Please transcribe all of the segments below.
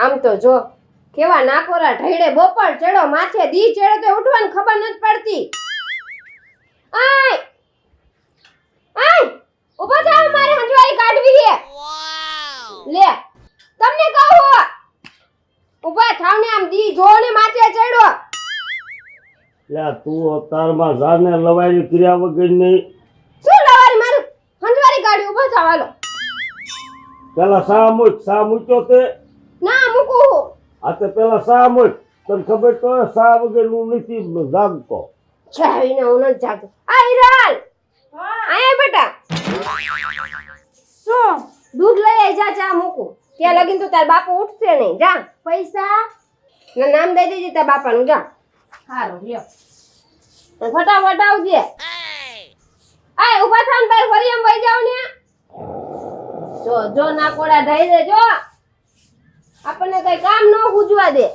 આમ તો જો કેવા નાકોરા ઢળે બપોર ચડો માથે દી ચડે તો ઉઠવાની ખબર નથી પડતી. આય! આય! ઊભા થાવ મારે હંજવારી કાઢવી છે. લે તમને કહું ઊભા થાવ ને આમ દી જો ને માથે ચડો. લે તું અતારમાં જાને લવાઈ ક્રિયા વગર નહીં. શું લવારી મારું? હંજવારી કાઢી ઊભા થાવ હાલો. પેલા સામુચ સામુચો તે. ના મૂકું. આ તો પેલા સા મૂક તને ખબર તો સા વગર હું નથી જાગતો? ચાવીને હું નથી જાગતો. આ હિરાલ! આયા બેટા. શું? દૂધ લઈ આઈ જા ચા મૂકું. ત્યાં લગીન તો તાર બાપુ ઉઠશે નહીં. જા. પૈસા? ના નામ દઈ દેજે તાર બાપાનું જા. સારું લ્યો. તો ફટાફટ આવજે. આય ઊભા થાન બાર ફરી એમ વઈ જાવ ને. જો જો ના કોડા ઢઈ દે જો આપણને કઈ કામ ન હુજવા દે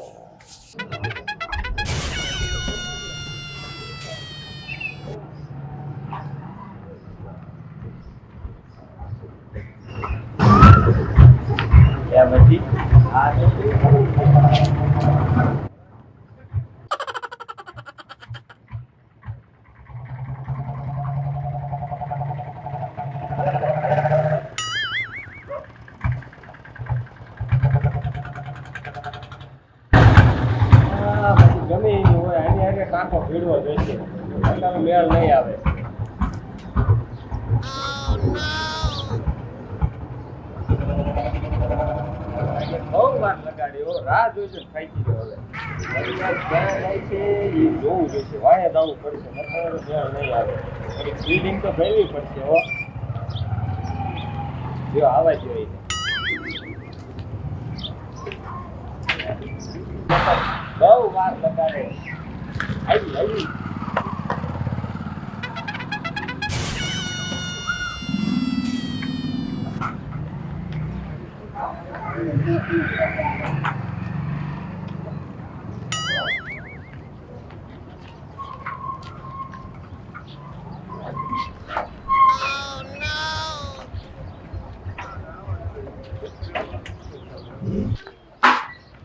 ગમે એની હોય આની આગે કાંકો ભીડવો જોઈશે નકર મેળ નહીં આવે આજે બહુ વાર લગાડી હો રાહ જોઈશે ને થાકી ગયો હવે ઘણી વાર ક્યાં જાય છે એ જોવું જોઈશે વાયા જવું પડશે ફિલ્ડિંગ તો કરવી પડશે હો. જો આવા જોઈએ બહુ વાર લગાડે. આવી આવી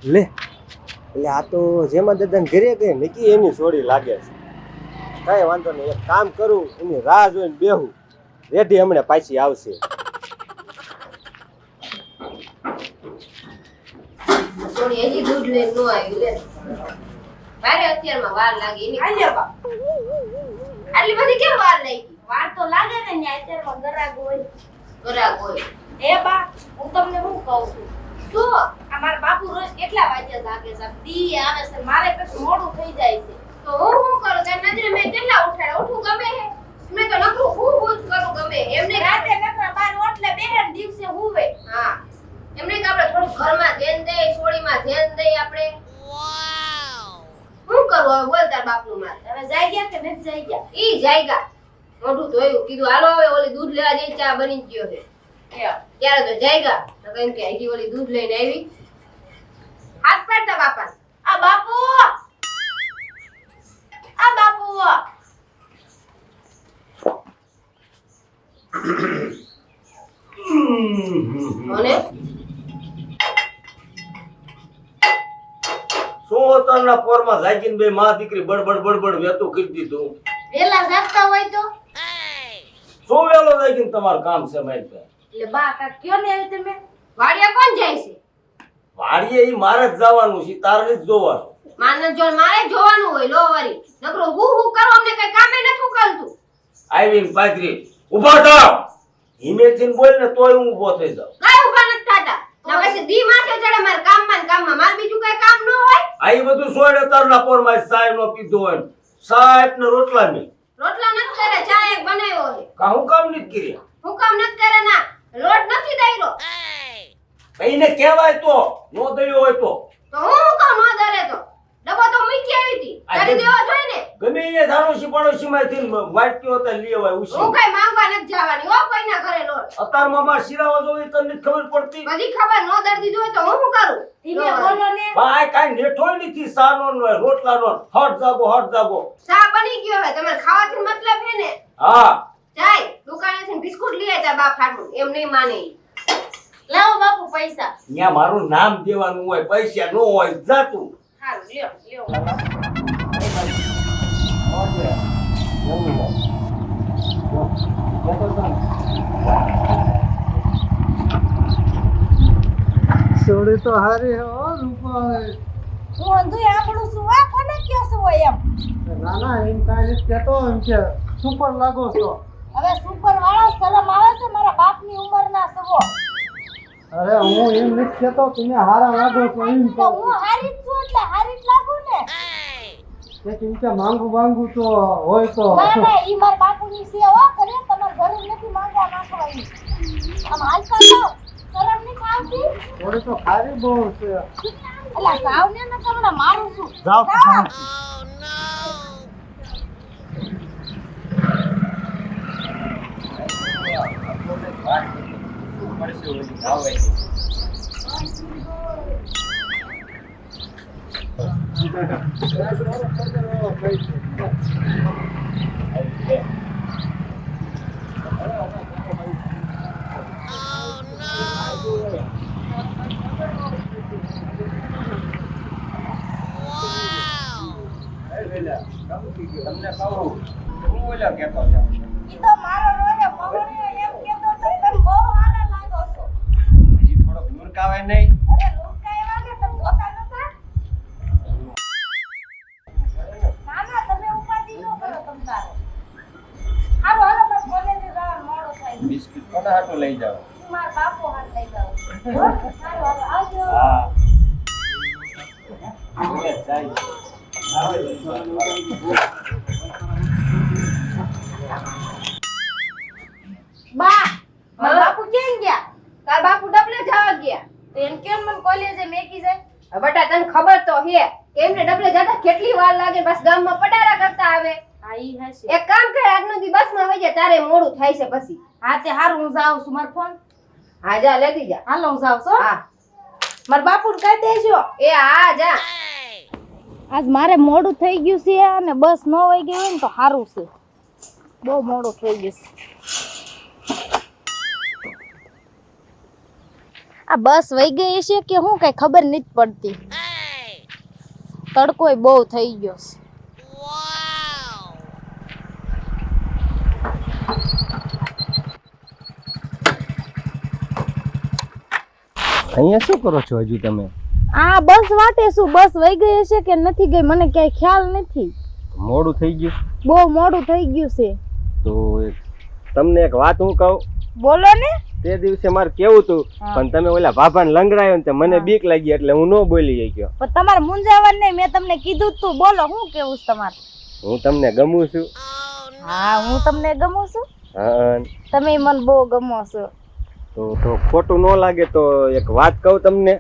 લે. એટલે આ તો જેમાં દાદા ઘરે ગઈ નક્કી એની સોડી લાગે છે. કાંઈ વાંધો નહીં એક કામ કરું એની રાહ જોઈને બેહું. રેઢી હમણાં પાછી આવશે. હજી દૂધ લઈને નો આવી લે. મારે અત્યારમાં વાર લાગી એની આટલી બધી કેમ વાર લાગી? વાર તો લાગે ને ને અત્યારમાં ગરાગ હોય. ગરાક હોય. એ બા હું તમને શું કહું છું? શું અમાર બાપુ રોજ કેટલા વાગ્યા જાગે છે? દી આવે છે. મારે પછી મોડું થઈ જાય છે. તો હું શું કરું? કે નજરે મેં કેટલા ઉઠાડ્યા? ઉઠું ગમે હે? મેં તો લખું હું હું જ કરું ગમે. એમને રાતે નકરા બાર ઓટલે બેહે દિવસે હુવે. હા. એમને કે આપણે થોડું ઘરમાં ધ્યાન દે છોડીમાં ધ્યાન દે આપણે. શું કરું હવે? બોલ તાર બાપનું મારે. હવે જાય ગયા કે નથી જાય ગયા ઈ જાયગા મોઢું ધોયું. કીધું હાલો હવે ઓલી દૂધ લેવા જઈ ચા બની ગયો છે. ત્યારે તો જાયગા તો કેમ કે હજી ઓલી દૂધ લઈને આવી. હાથ પાડતા બાપા. આ બાપુ! આ બાપુ! અને શું અવતારના પોરમાં જાગીને બે માં દીકરી બડબડ બડબડ વેતું કરી દીધું? વેલા જાગતા હોય તો? સો વેલો જાગીને તમારું કામ છે મારી એટલે બા કા કયો ને આવી તમે? વાડિયા કોણ જાય છે? વાડીએ ઈ મારે જ જવાનું છે તારે જ જોવાનું. માને જો મારે જોવાનું હોય લો વરી નકરો હું હું કરો અમને કઈ કામે નથી કરતું આવીને પાથરી ઊભા થાવ. હિમેથીન બોલ ને તોય હું ઊભો થઈ જાઉં. કાઈ ઊભા નથી થાતા. ના પછી દી માથે ચડે મારે કામમાં કામમાં મારે બીજું કઈ કામ ન હોય? આઈ બધું સોય તારના પોરમાં સાહેબ નો પીધો હોય સાહેબ ને રોટલા મેં રોટલા નથી કરે ચા એક બનાવ્યો હોય. કા હું કામ નથી કર્યા? હું કામ નથી કરે ના. લોટ નથી દાયરો. એને કહેવાય તો નો દળ્યો હોય તો. તો હું કામ ન દરે તો? ડબ્બો તો મૂકી આવી હતી. કરી દેવો જોઈએ ને? ગમે એ ધાણોશી પાડોશી માંથી વાટક્યો હતા ઉસી હું કઈ માંગવા નથી જવાની. હો કોઈના ઘરે લોટ અતાર મામા શિરાવા જોઈ તને ખબર પડતી. બધી ખબર ન દર્દી દીધું હોય તો હું શું કરું? ધીમે બોલો ને. ભાઈ કાઈ નેઠોય નથી સાનો નો રોટલા નો હટ જાગો હટ જાગો. સા બની ગયો હે તમારે ખાવાથી મતલબ હે ને? હા. જાય. દુકાનેથી બિસ્કુટ લઈ આવતા બાપ હાટું. એમ નહીં માને. લાવો બાપુ પૈસા. ત્યાં મારું નામ દેવાનું હોય પૈસા ન હોય જાતું. સારું લ્યો લ્યો. સોડી તો હારી હે રૂપાળી હું. અંધું આંબળું છું આ કોને કયો છો એમ? ના ના એમ કાંઈ નથી કહેતો એમ કે સુપર લાગો છો? હવે સુપર વાળો શરમ આવે છે? મારા બાપની ઉંમરના સવો અરે હું એમ નથી કહેતો તમે હારા લાગો તો એમ તો હું હારી જ છું એટલે હારી જ લાગુ ને? કે કેમ કે માંગુ માંગુ તો હોય તો. ના ના ઈ મારા બાપુની સેવા કરે તમાર ઘર નથી માંગવા નાખવાની આમ હાલતા જાઓ શરમ નહીં આવતી? થોડી તો ખારી બહુ છે. અલા સાવને ન તમને મારું છું જાઓ તો જાઓ. શાંતિ. શું મળશે ઓલી આવે તમને કહું હું ઓલા કહેતો હતો ઈ તો મારો રોયો પવણિયો થાય નહીં. બિસ્કિટ કોના હાટું લઈ જાઓ? મારા બાપો હાટ લઈ જાઓ આવજો. હા. ઓલે જાય બા મને કોલેજે મેકી જાય બટા તને ખબર તો હે કે એમને ડબલે જતા કેટલી વાર લાગે બસ ગામમાં પડારા કરતા આવે. આઈ હશે. એક કામ કર આજનો દી બસમાં વઈ જા તારે મોડું થાય છે પછી. હા તે હારું હું જાઉં છું મારો ફોન. હા જા લેતી જા. હાલો હું જાઉં છું હા. મારા બાપુને કહી દેજો. એ હા જા. આજ મારે મોડું થઈ ગયું છે અને બસ ન વઈ ગઈ હોય ને તો સારું છે. બહુ મોડું થઈ ગયું છે. આ બસ વહી ગઈ છે કે હું કઈ ખબર નથી પડતી? તડકોય બહુ થઈ ગયો છે. અહીંયા શું કરો છો હજુ તમે? આ બસ વાટે શું? બસ વહી ગઈ હશે કે નથી ગઈ? મને ક્યાંય ખ્યાલ નથી. મોડું થઈ ગયું? બહુ મોડું થઈ ગયું છે. તો તમને એક વાત હું કહું? બોલો ને. તે દિવસે મારે કેવું તું પણ તમે ઓલા ભાભાને લંગડાયો ને મને બીક લાગી એટલે હું ન બોલી ગયો પણ તમારે મુંજાવન નહીં મેં તમને કીધું તું. બોલો હું કેવું છે તમારે? હું તમને ગમું છું. હા હું તમને ગમું છું? હા. તમે મને બહુ ગમો છો. તો તો ખોટું ન લાગે તો એક વાત કહું તમને.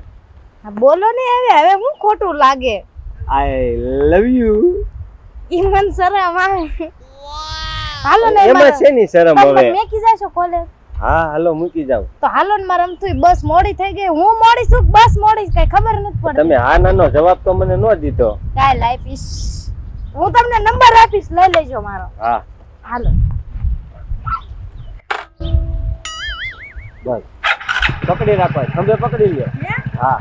બોલો ને હવે હવે હું ખોટું લાગે? આઈ લવ યુ ઈ મન શરમ આવે. હાલો ને એમાં છે ની શરમ હવે? મેં મેકી જાશો કોલેજ હા હાલો મૂકી જાવ તો હાલો ને મારે રમતું બસ મોડી થઈ ગઈ. હું મોડી છું બસ મોડી? કઈ ખબર નથી પડતી. તમે હા નાનો જવાબ તો મને ન દીધો. કાલ આપીશ હું તમને નંબર આપીશ લઈ લેજો મારો. હા. હાલો. બસ. પકડી રાખો ખંભે પકડી લ્યો. હા?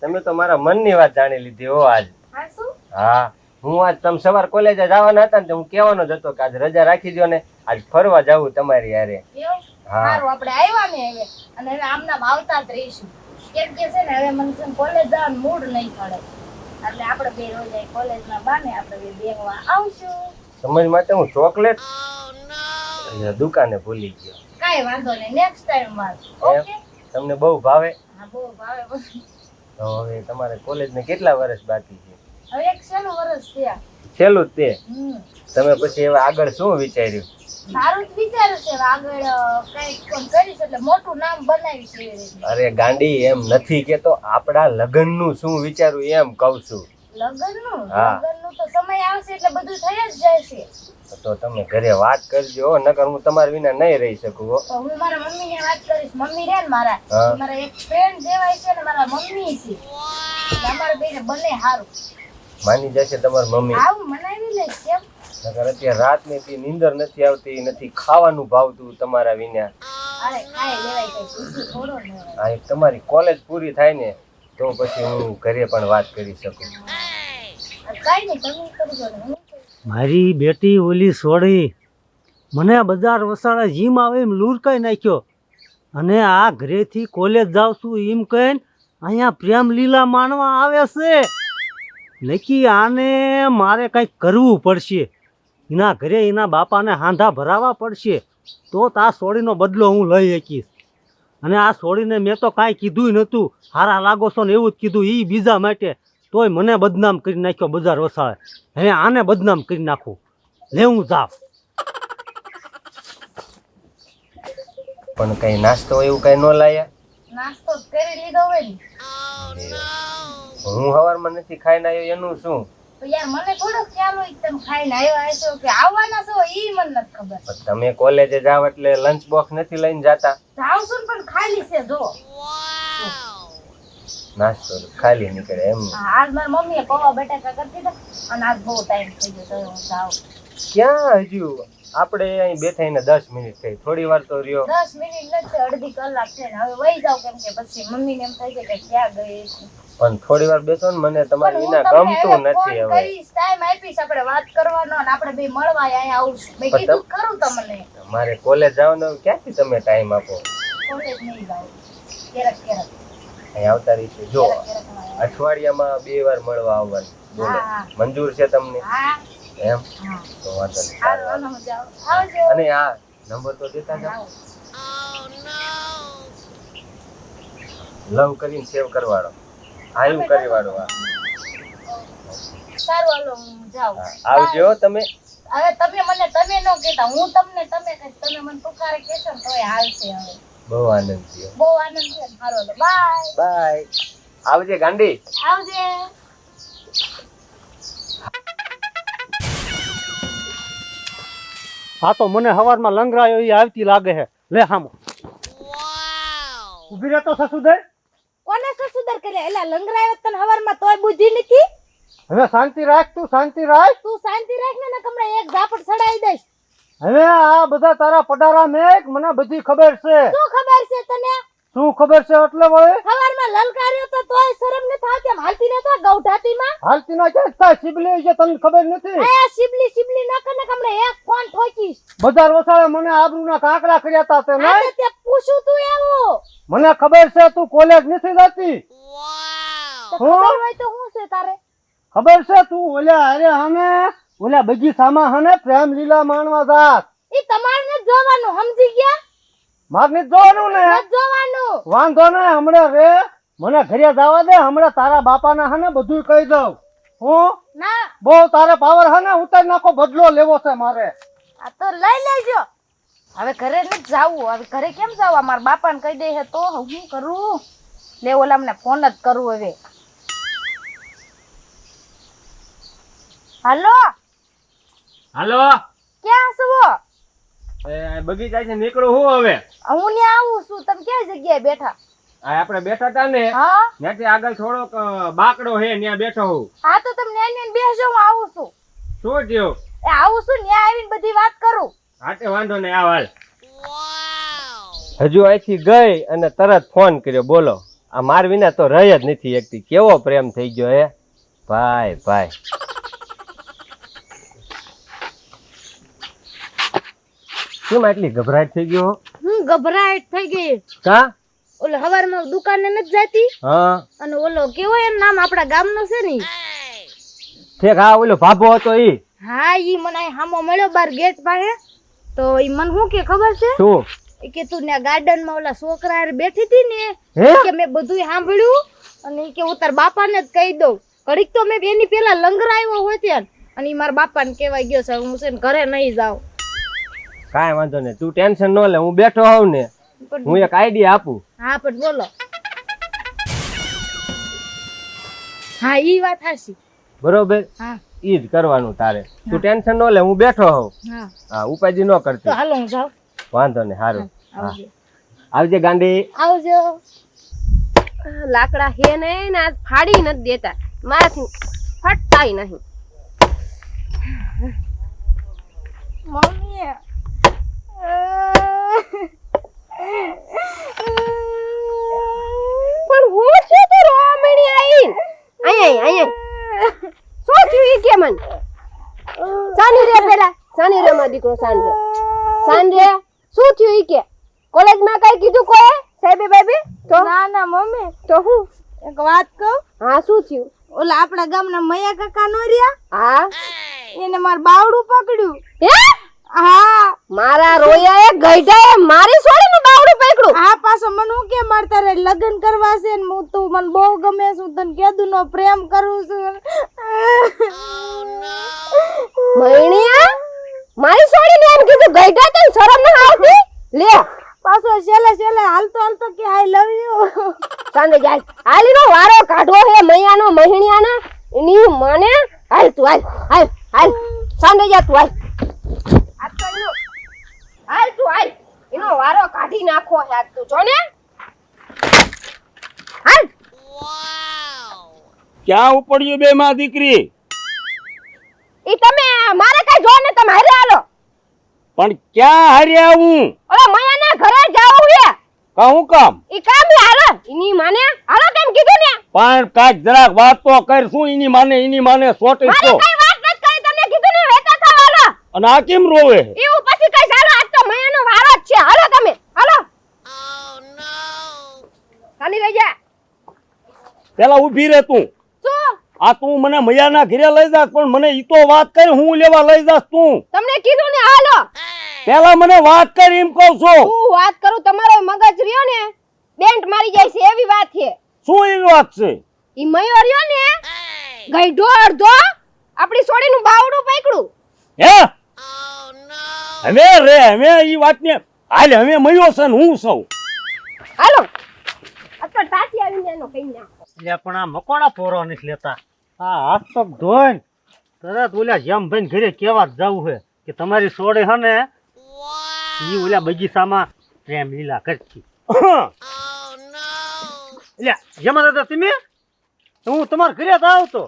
તમે તો મારા મનની વાત જાણી લીધી હો આજ. હા શું? હા આજ તમે સવાર કોલેજે જવાના હતા ને તો હું કહેવાનો જ હતો કે આજ રજા રાખી દો ને આજ ફરવા જાવું તમારી હારે. હા. સારું આપણે આવ્યા ને હવે. અને હવે આમના આવતા જ રહીશું. કેમ કે છે ને હવે મને છે કોલેજ જવાનું મૂડ નહીં પડે એટલે આપણે બે રોજ કોલેજમાં બાને આપણે બે બેગવા આવશું. સમજ માટે હું ચોકલેટ દુકાને ભૂલી ગયો. કાંઈ વાંધો નહીં નેક્સ્ટ ટાઈમમાં ઓકે તમને બહુ ભાવે? હા બહુ ભાવે. તો હવે તમારે કોલેજને કેટલા વર્ષ બાકી છે? છેલ્લું જ તે? તમે પછી હવે આગળ શું વિચાર્યું? સારું જ વિચાર્યું છે આગળ અ, કરીશ એટલે મોટું નામ બનાવીશ અરે ગાંડી એમ નથી કેતો આપણા લગ્નનું શું વિચારું એમ કહું છું. તો સમય આવશે એટલે બધું થઈ જ જશે. તો તમે ઘરે વાત કરજો નકર હું તમારા વિના નહીં રહી શકું હું. મારા મમ્મીને વાત કરીશ. મમ્મી રે ને મારા મારા એક ફ્રેન્ડ જેવાય છે ને મારા મમ્મી છે. અમારા બેને બને સારું. માની જશે તમારી મમ્મી. આવું મનાવી લઈશ નકર અત્યારે રાત ને તે નીંદર નથી આવતી નથી ખાવાનું ભાવતું તમારા વિના. એક તમારી કોલેજ પૂરી થાય ને તો પછી હું ઘરે પણ વાત કરી શકું. હું મારી બેટી ઓલી સોડી મને બજાર વસાડા જીમ આવે એમ લૂરકાઈ નાખ્યો. અને આ ઘરેથી કોલેજ જાઉં છું એમ કહીને અહીંયા પ્રેમ લીલા માણવા આવે છે. નક્કી આને મારે કંઈક કરવું પડશે. એના ઘરે એના બાપાને હાંધા ભરાવવા પડશે. તો જ આ સોડીનો બદલો હું લઈ શકીશ. અને આ સોડીને મેં તો કાંઈ કીધું નહોતું. હારા લાગો છો ને એવું જ કીધું. એ બીજા માટે. તોય મને બદનામ કરી નાખ્યો બજાર વસાવે. હવે આને બદનામ કરી નાખું. લે હું જાઉં. પણ કઈ નાસ્તો એવું કઈ ન લાયા? નાસ્તો કરી લીધો હોય ને. હું સવારમાં નથી ખાઈને આવ્યો એનું શું? યાર મને થોડો ખ્યાલ હોય તમે ખાઈને આવ્યા હશો કે આવવાના છો ઈ મને નથી ખબર. પણ તમે કોલેજે જાવ એટલે લંચ બોક્સ નથી લઈને જાતા? જાઉં છું પણ ખાલી છે જો. નાસ્તો ખાલી નીકળે એમ. આજ મારી મમ્મીએ પૌવા બટાકા કરી દીધા અને આજ બહુ ટાઈમ થઈ ગયો તો હું જાઉં. ક્યાં હજુ? આપણે અહીં બેઠા ને દસ મિનિટ થઈ. થોડી વાર તો રહ્યો. દસ મિનિટ નથી અડધી કલાક છે હવે વહી જાવ કેમ કે પછી મમ્મીને એમ થાય છે કે ક્યાં ગઈ પણ થોડી વાર બેસો ને મને તમારી વિના ગમતું નથી હવે. ટાઈમ આપીશ આપણે વાત કરવાનો અને આપણે બે મળવા અહીંયા આવશું મેં કીધું ખરું તમને. મારે કોલેજ જવાનો ક્યાંથી તમે ટાઈમ આપો? કોલેજ નહીં જાવ ક્યારેક ક્યારેક. અહીં આવતા રહીશું. જો. અઠવાડિયામાં બે વાર મળવા આવવાનું. બોલો. મંજૂર છે તમને? એમ? તો વાંધો નહીં અને આ નંબર તો દેતા જાઓ. લવ કરીને સેવ કરવાડો કરી વાળો આ સારું હાલો હું જાઉં. આવજો તમે. હવે તમે મને તમે ન કહેતા હું તમને તમે કહીશ તમે મને તુકારે કહેશો ને તોય હાલશે હવે. બહુ આનંદ થયો. બહુ આનંદ થયો હાલો બાય. બાય. આવજે ગાંડી. આવજે. હા તો મને હવારમાં લંગરાયો એ આવતી લાગે છે લે હામો. ઊભી રહેતો સસુદય કોને સસુદર કરે એલા લંગરાયો તને હવારમાં તોય બુદ્ધિ નથી? હવે શાંતિ રાખ તું શાંતિ રાખ. તું શાંતિ રાખ ને નકર એક ઝાપટ સડાઈ દઈશ. હવે આ બધા તારા પડારા મેક મને બધી ખબર છે. શું ખબર છે તને? શું ખબર છે એટલે વળે? હવારમાં લલકાર્યો તો તોય શરમ ન થા એમ હાલતી નતા ગૌઠાતીમાં હાલતી ન કે થાય શિબલી છે તને ખબર નથી? આ શિબલી શિબલી ન કને હમણાં એક ફોન ઠોકીશ. બજાર વસાળે મને આબરૂના કાકડા કર્યા તા તે આ તે પૂછું તું એવું. મને ખબર છે તું કોલેજ નથી જતી. હું? ખબર હોય તો શું છે તારે? ખબર છે તું? ઓલ્યા અરે હમે ઓલ્યા બગીચામાં હને પ્રેમ લીલા માણવા જાત. ઈ તમારે નથી જોવાનું સમજી ગયા? માર નથી જોવાનું ને. જોવાનું. વાંધો ને હમણાં રે. મને ઘરે જવા દે હમણાં તારા બાપાને હને બધું કહી દઉં. હું? ના. બહુ તારે પાવર હને ઉતારી નાખો બદલો લેવો છે મારે. આ તો લઈ લેજો. હવે ઘરે નથી જાવું હવે ઘરે કેમ જાવું? મારા બાપાને કહી દે છે તો હું કરું? લે ઓલા મને ફોન જ કરું હવે. હાલો? હાલો? ક્યાં છો બગીચા છે નીકળું હું હવે? હું ત્યાં આવું છું. તમે ક્યાં જગ્યાએ બેઠા? આ આપણે બેઠા હતા ને ત્યાંથી આગળ થોડોક બાકડો હે ત્યાં બેઠો હું. હા તો તમે ન્યા ન્યા બેસજો હું આવું છું. શું થયું? એ આવું છું ન્યા આવીને બધી વાત કરું. હાટે વાંધો નહીં આ હાલ. હજુ અહીંથી ગઈ અને તરત ફોન કર્યો બોલો. આ માર વિના તો રહી જ નથી એકતી કેવો પ્રેમ થઈ ગયો હે? ભાઈ ભાઈ. કેમ આટલી ગભરાટ થઈ ગયો હું? ગભરાટ થઈ ગઈ. કા? ઓલો હવારમાં દુકાને ન જતી. હા. અને ઓલો કેવો એમ નામ આપણા ગામનો છે ને? ઠેક હા ઓલો ભાભો હતો ઈ. હા ઈ મને હામો મળ્યો બાર ગેટ પાસે. તો ઈ મને શું કે ખબર છે? શું? કે તું ને ગાર્ડનમાં ઓલા છોકરા બેઠી હતી ને કે મેં બધું સાંભળ્યું. અને કે હું તાર બાપાને જ કહી દઉં. ઘડીક તો મેં એની પેલા લંગરાયો હોય ત્યાં. અને મારા મારા બાપાને કહેવાય ગયો છે હું છે ઘરે નહીં જાઉં. કાંઈ વાંધો નહીં. તું ટેન્શન ન લે હું બેઠો હોઉં ને હું એક આઈડિયા આપું. હા પણ બોલો. હા ઈ વાત હાસી બરોબર? હા. ઈ જ કરવાનું તારે. તું ટેન્શન ન લે હું બેઠો હોઉં. હા. હા ઉપાજી ન કરતી. હાલો હું જાઉં. વાંધો નહીં સારું હા આવજે. ગાંડી આવજો. લાકડા હે ને ને આ ફાડી નથી દેતા. મારાથી ફટતાય નહીં. પણ હું છે તો રોમણી આઈ? આય આય શું થયું કે મન? સાની રે પેલા સાની રે માં દીકરો સાન રે સાન રે શું થયું કે? કોલેજમાં કઈ કીધું કોઈ? સાહેબે બેબી તો? ના ના મમ્મી. તો હું? એક વાત કહું? હા શું થયું? ઓલા આપણા ગામના મયા કાકા નો રહ્યા? હા. એને માર બાવડું પકડ્યું. હે? હા. મારા રોયાએ ગઈઢાએ મારી સોળીનું બાવડું પકડ્યું. આ પાછો મને હું કે માર તારે લગ્ન કરવા છે ને હું તું મને બહુ ગમે છું. હું તને કેદું નો પ્રેમ કરું છું. મૈણિયા મારી સોળીને એમ કીધું ગઈઢા તને શરમ ના આવતી? લે. પાછો છેલ્લે છેલ્લે હાલતો હાલતો કે આઈ લવ યુ સાંજે જાય. હાલીનો વારો કાઢવો હે મૈયાનો મહિણિયાના. એની મને. હાલ તું હાલ હાલ હાલ. સાંજે જા તું હાલ. હાલ તું હાલ. એનો વારો કાઢી નાખો યાર તું જો ને. હાલ. ક્યાં ઉપડ્યું બે માં દીકરી? ઈ તમે મારે કઈ જો ને તમે હારે આલો પણ ક્યાં હાર્યા આવું? ઓલા મયાના ઘરે જાવું હે કહું કામ? ઈ કામ હાલો. ઈની માને હાલો કેમ કીધું ને? પણ કાક જરાક વાત તો કર શું એની માને એની માને સોટી મારે કઈ વાત નથી કરી તમને કીધું ને વેતા થાવ હાલો. અને આ કેમ રોવે? એવું પછી કઈ ચાલો આજ તો મૈયાનો વારો જ છે હાલો તમે હાલો ખાલી રહી જા. પેલા ઊભી રહે તું. આ તું મને મૈયાના ઘરે લઈ જાસ પણ મને ઈ તો વાત કર હું લેવા લઈ જાસ તું. તમને કીધું ને હાલો. પેલા મને વાત કર એમ કહું છું. હું વાત કરું તમારો મગજ રહ્યો ને બેન્ટ મારી જાય છે એવી વાત છે. શું એવી વાત છે? ઈ મયો રહ્યો ને ગઈઢો અડધો આપણી સોડીનું બાવડું પકડું. હે? હવે રે હવે ઈ વાતને હાલ હવે મયો છે ને હું સૌ. હાલો. આ તો આવીને એનો કઈ નાખો એટલે પણ આ મકોડા પોરો નથી લેતા. આ હાથ પગ ધોઈને તરત ઓલા જેમ ભાઈ ઘરે કેવા જવું છે કે તમારી સોડે હે ને ઈ ઓલા બગીચામાં પ્રેમ લીલા કરતી. એટલે જેમાં દાદા તમે? હું તમારા ઘરે જ આવતો.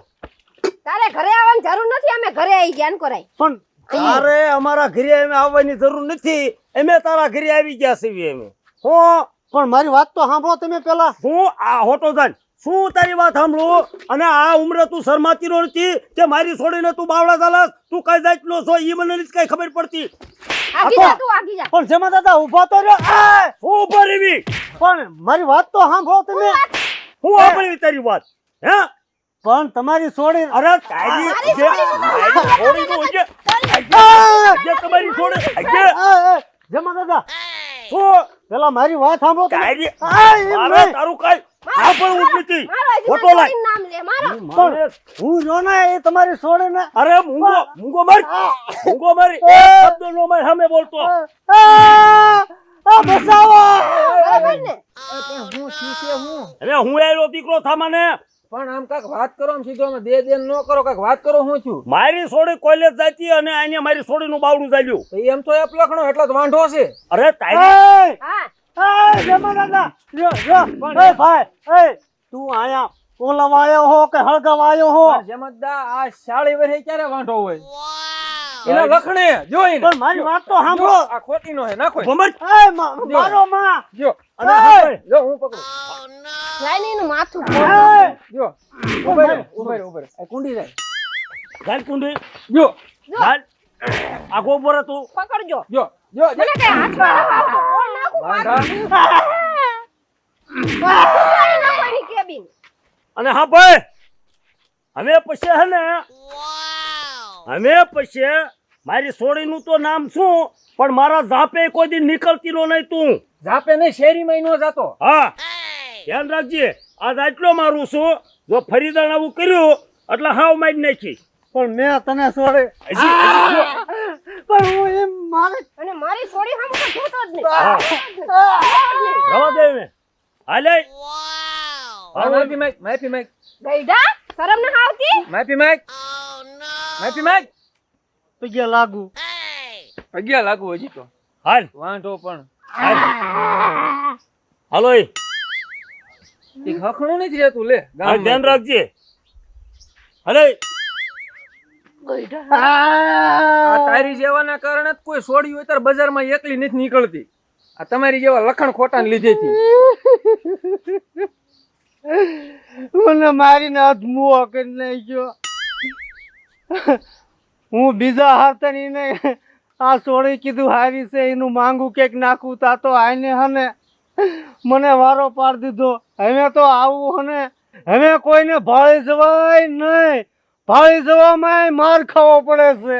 તારે ઘરે આવવાની જરૂર નથી અમે ઘરે આવી ગયા કરાય. પણ તારે અમારા ઘરે અમે આવવાની જરૂર નથી. અમે તારા ઘરે આવી ગયા છીએ અમે. હું? પણ મારી વાત તો સાંભળો તમે પેલા. હું આ હોટો જાન? શું તારી વાત સાંભળું? અને આ ઉમરે તું શરમાતી નથી કે મારી છોડીને તું બાવડા ચાલસ? તું કઈ જાતનો છો? ઈ મને નથી કઈ ખબર પડતી. આગી જા તું આગી જા. પણ જેમાં દાદા ઊભા તો રહ્યો. આ! હું ઊભા રહેવી. પણ મારી વાત તો સાંભળો તમે. હું સાંભળવી તારી વાત? હે? પણ તમારી સોડી અરે તારી જે- છોડીનું તો જે- તમારી છોડી જેમાં દાદા શું પેલા મારી વાત સાંભળો કાઈ આ, મારે તારું કઈ આ પણ ઉઠ ફોટો લાય. નામ લે મારો. હું જો ને એ તમારી સોડે ને અરે મૂંગો મૂંગો માર મૂંગો મારી. આ. શબ્દ નો માર સામે બોલતો. બસાવો અરે હું શું છે હું? અરે હું આવ્યો દીકરો થામાને? પણ આમ કાક વાત કરો આમ સીધો દે દે ન કરો કાક વાત કરો હું છું? મારી સોડી કોલેજ જાતી અને આને મારી સોડીનું બાવડું ચાલ્યું. તો એમ તો એ લખણો એટલો તો વાંઢો છે. અરે તારી હા. એ જમા દાદા. જો જો એ ભાઈ એ તું આયા ઓલવા આવ્યો હો કે હળગાવા આવ્યો હો? પણ જમતદા આ શાળી વરે ક્યારે વાંઢો હોય? એના લખણે જોઈ પણ મારી વાત તો સાંભળો. આ ખોટી નો હે નાખો ભમર એ મારો માં. જો. અને જો હું પકડું. લાઈનીનું માથું જો ઉભર ઉભર ઊભા રહો ઊભા રહો આ કુંડી રે ગાલ કુંડી. જો. ગાલ આગો બોરે તું પકડજો. જો જો. મને કઈ હાથમાં ન આવતું. નાખું અને હા ભાઈ. હવે પછી હે ને હવે પછી મારી સોળીનું તો નામ શું? પણ મારા ઝાપે કોઈ દી નીકળતી નો નહીં તું. ઝાપે નહીં શેરીમાં નો જાતો. હા. ધ્યાન રાખજે આજ આટલો મારું છું. જો ફરીદાણ આવું કર્યું એટલે હાવ મારી નાખી. પણ મેં તને હજી પણ હું એમ મારે અને મારી સોડી સામે તો જોતો જ હા. નહીં રવા દે મે હાલે. હા, માફી માંગ માફી માઈક. ગઈડા શરમ ના આવતી? માફી માંગ માફી માંગ પગ્યા લાગુ. પગ્યા લાગુ હજી તો. હાલ. વાંઢો પણ. હાલ. હાલો એ. એક હખણું નથી રહેતું લે ધ્યાન રાખજે. હલે તારી જેવાના કારણે કોઈ સોડી હોય ત્યારે બજારમાં એકલી નથી નીકળતી. આ તમારી જેવા લખણ ખોટા લીધેથી. મને મારીને હાથ મુવો કરી નાખ્યો. હું બીજા હાથે એને આ સોળી કીધું હારી છે, એનું માંગું કેક નાખું, તા તો આઈને હને મને વારો પાડ દીધો. હવે તો આવું હને હવે કોઈને ભાળી જવાય નહીં. ભાળી જવામાં માર ખાવો પડે છે.